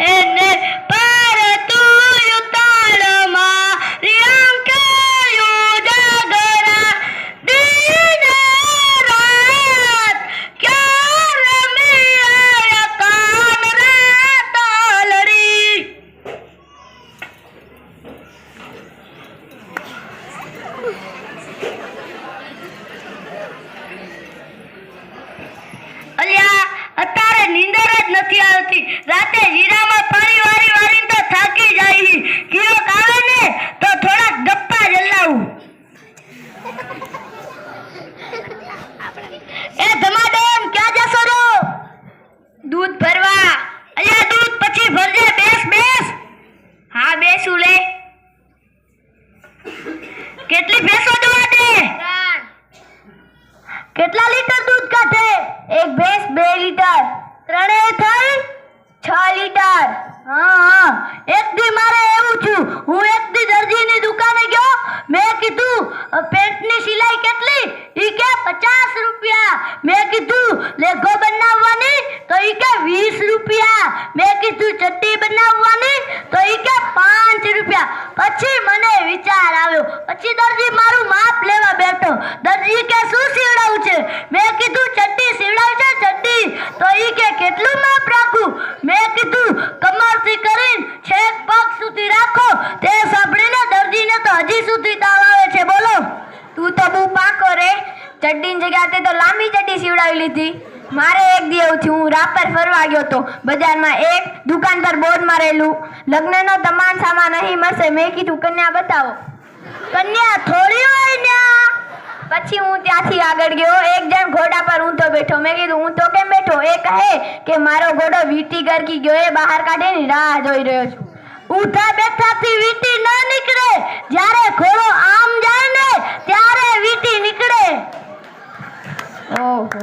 એને નથી આવતી. રાતે જીરામાં પાણી વારી વારી તો થાકી જાય. કિરોક આવે ને તો થોડાક ગપ્પા જલાવું એ ધમાડમ ક્યાં જશો રો? દૂધ ભરવા. અલ્યા દૂધ પછી ભરજે બેસ બેસ. હા બેસું લે. કેટલી ભેંસો જોવા દે? કેટલા લીટર દૂધ કાઢે? એક ભેંસ બે લીટર. ત્રણેય થઈ છ લીટર. હા હા. એક દી મારે એવું છું હું એક દી દરજીની દુકાને ગયો મેં કીધું અ, પેન્ટની સિલાઈ કેટલી ઈ કે પચાસ રૂપિયા મેં કીધું લેઘો બનાવવાની તો ઈ કે વીસ રૂપિયા મેં કીધું ચડ્ડી બનાવવાની તો ઈ કે પાંચ રૂપિયા પછી મને વિચાર આવ્યો પછી દરજી મારું માપ લેવા બેઠો દરજી કે શું સીવડાવું છે મેં કીધું ચડ્ડી સીવડાવ છે ચડ્ડી તો ઈ કે કેટલું માપ રાખું મેં કીધું કમરથી કરીને છેક પગ સુધી રાખો તે સાંભળીને દરજીને તો હજી સુધી તાવ આવે છે બોલો તું તો બહુ પાકો રે ચડ્ડીની જગ્યાએ તે તો લાંબી ચડ્ડી સીવડાવી લીધી એવું થયું હું રાપર ફરવા ગયો હતો બજારમાં એક દુકાન પર બોર્ડ મારેલું. લગ્નનો તમામ સામાન અહીં મળશે. મેં કીધું, કન્યા બતાવો. કન્યા, થોડી હોય ને પછી હું ત્યાંથી આગળ ગયો. એક જણ ઘોડા પર ઊંધો બેઠો. મેં કીધું, હું તો કેમ બેઠો? એ કહે કે મારો ઘોડો વીટી ગરકી ગયો. એ બહાર કાઢીને રાહ જોઈ રહ્યો છું. ઉઠા બેઠાથી વીટી ન નીકળે. જ્યારે ઘોડો આમ જાય ને ત્યારે વીટી નીકળે. ઓહો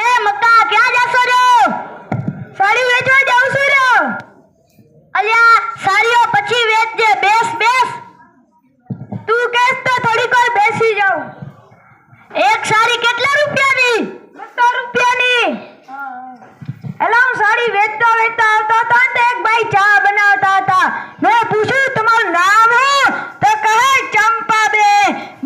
એ મક્કા ક્યાં જશો છો સાડી વેચવા જાઉં છું રો અલ્યા સાડીઓ પછી વેચજે બેસ બેસ તું કેસ તો થોડીક વાર બેસી જાઉં એક સાડી કેટલા રૂપિયાની બસો રૂપિયાની એલા હું સાડી વેચતા વેચતા આવતા હતા ને તો એક ભાઈ ચા બનાવતા હતા મેં પૂછ્યું તમારું નામ હું તો કહે ચંપાબે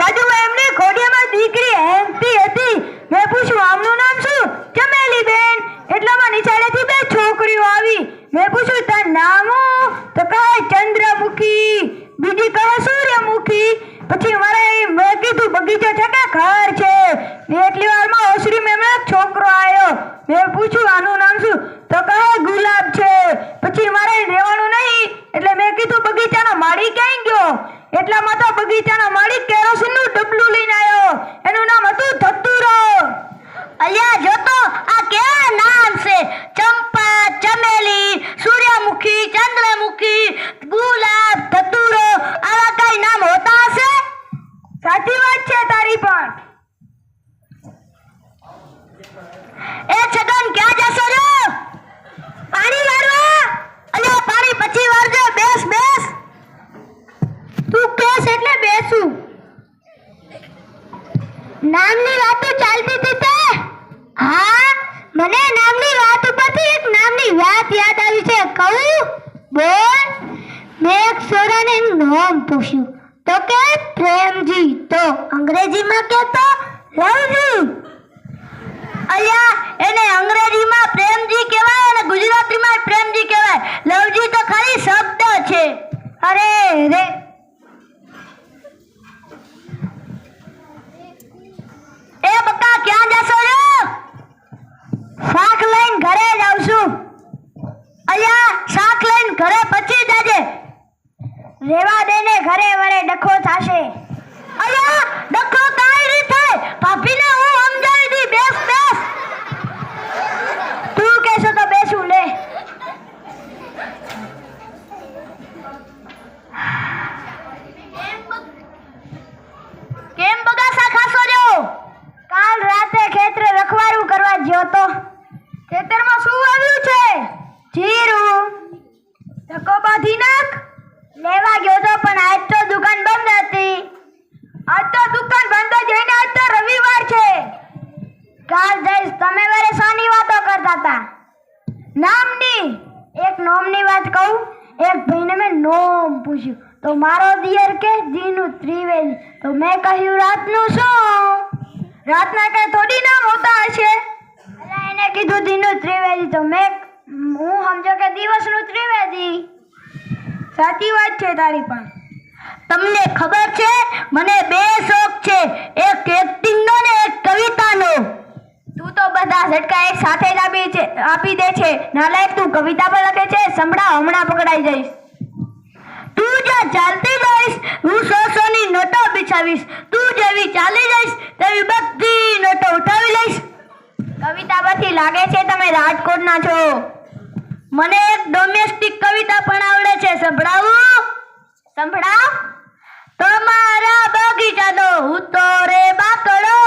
બાજુમાં એમની ખોડિયામાં દીકરી હેંગતી હતી મેં પૂછ્યું આમનું નામ શું ચમેલી બેન એટલામાં નિશાળેથી બે છોકરીઓ આવી મેં પૂછ્યું તાર નામ હું તો કહે ચંદ્રમુખી બીજી કહે સૂર્યમુખી પછી મારે મેં કીધું બગીચો છે કે ઘર છે ને એટલી વારમાં ઓસરી મેં એક છોકરો આવ્યો મેં પૂછ્યું આનું નામ શું? તો કહે, ગુલાબ છે. પછી મારે રહેવાનું નહીં. એટલે મેં કીધું, બગીચાનો માળી ક્યાં ગયો? એટલામાં તો બગીચાનો માળી કેરોસીનનું ડબલું લઈને આવ્યો. એનું નામ હતું ધતુરો. અલ્યા, જો તો આ કેવા નામ છે ચંપા ચમેલી સૂર્યમુખી ચંદ્રમુખી ગુલાબ ધતુરો આવા કઈ નામ હોતા હશે સાચી વાત છે તારી પણ એ છગન ક્યાં જશો છો પાણી વાળવા અલ્યા પાણી પછી વાળજે બેસ બેસ તું કેસ એટલે બેસું નામની વાતો ચાલતી હતી તે હા મને નામની વાત ઉપરથી એક નામની વાત યાદ આવી છે કહું બોલ મેં એક છોરાને નામ પૂછ્યું. તો કે પ્રેમજી, તો અંગ્રેજીમાં કહેતો લવજી અલ્યા, એને અંગ્રેજીમાં પ્રેમજી કહેવાય અને ગુજરાતીમાં પ્રેમજી કહેવાય. લવજી તો ખાલી શબ્દ છે. અરે રે. એ બકા ક્યાં જશો છો શાક લઈને ઘરે જાઉં છું અલ્યા, શાક લઈને ઘરે પછી રેવા દે ને ઘરે વરે ડખો થાશે. અયા ડખો કાઈ રી થાય. ભાભીને હું સમજાવી દી બેસ બેસ. તું કેસો તો બેસું, લે. કેમ બગાસા ખાસો જો કાલ રાતે ખેતરે રખવાડું કરવા ગયો તો. ખેતરમાં શું વાવ્યું છે? જીરું. ધક્કો બાંધી નાખ. લેવા ગયો તો પણ આજ તો દુકાન બંધ હતી. આજ તો દુકાન બંધ જ આજ તો રવિવાર છે. કાલ જઈશ. તમે વારે શાની વાતો કરતા હતા? નામની? એક નોમની વાત કહું? એક ભાઈને મેં નોમ પૂછ્યું. તો મારો દિયર કે? દીનું ત્રિવેદી. તો મેં કહ્યું, રાતનું શું? રાતના કઈ થોડી નામ હોતા હશે? એને કીધું, દીનું ત્રિવેદી. તો મેં, હું સમજો કે દિવસનું ત્રિવેદી? સાચી વાત છે તારી પણ. તમને ખબર છે, મને બે શોખ છે. એક એક્ટિંગનો ને એક કવિતાનો. તું તો બધા ઝટકા એક સાથે જ આપી છે, આપી દે છે. નાલાયક તું કવિતા પર લખે છે સંભળાવ હમણાં પકડાઈ જઈશ. તું જ્યાં ચાલતી જઈશ, હું સો સોની નોટો બિછાવીશ. તું જેવી ચાલી જઈશ, તેવી બધી નોટો ઉઠાવી લઈશ. કવિતા પરથી લાગે છે તમે રાજકોટના છો. મને એક ડોમેસ્ટિક કવિતા પણ આવડે છે, સંભળાવું? સંભળાવ? તમારા બગીચાનો હું તો રે બાકડો.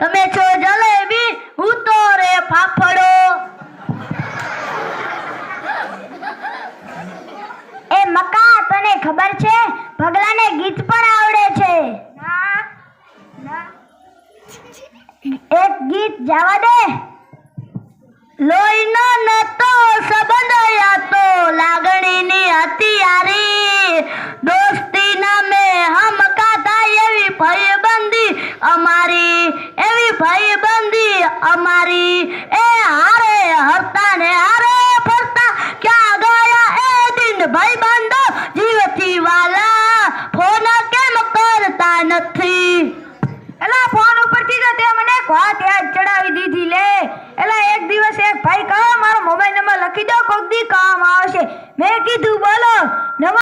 તમે છો જલેબી હું તો રે ફાફડો. એ મકા, તને ખબર છે? ભગલાને ગીત પણ આવડે છે. એક ગીત જવા દે. લોહીનો નતો દોસ્તી નામે હમ કાતા એવી ભાઈબંધી અમારી, એવી ભાઈબંધી અમારી. એ હારે હરતા ને હારે ફરતા, ક્યાં ગયા એ દિન ભાઈબંધો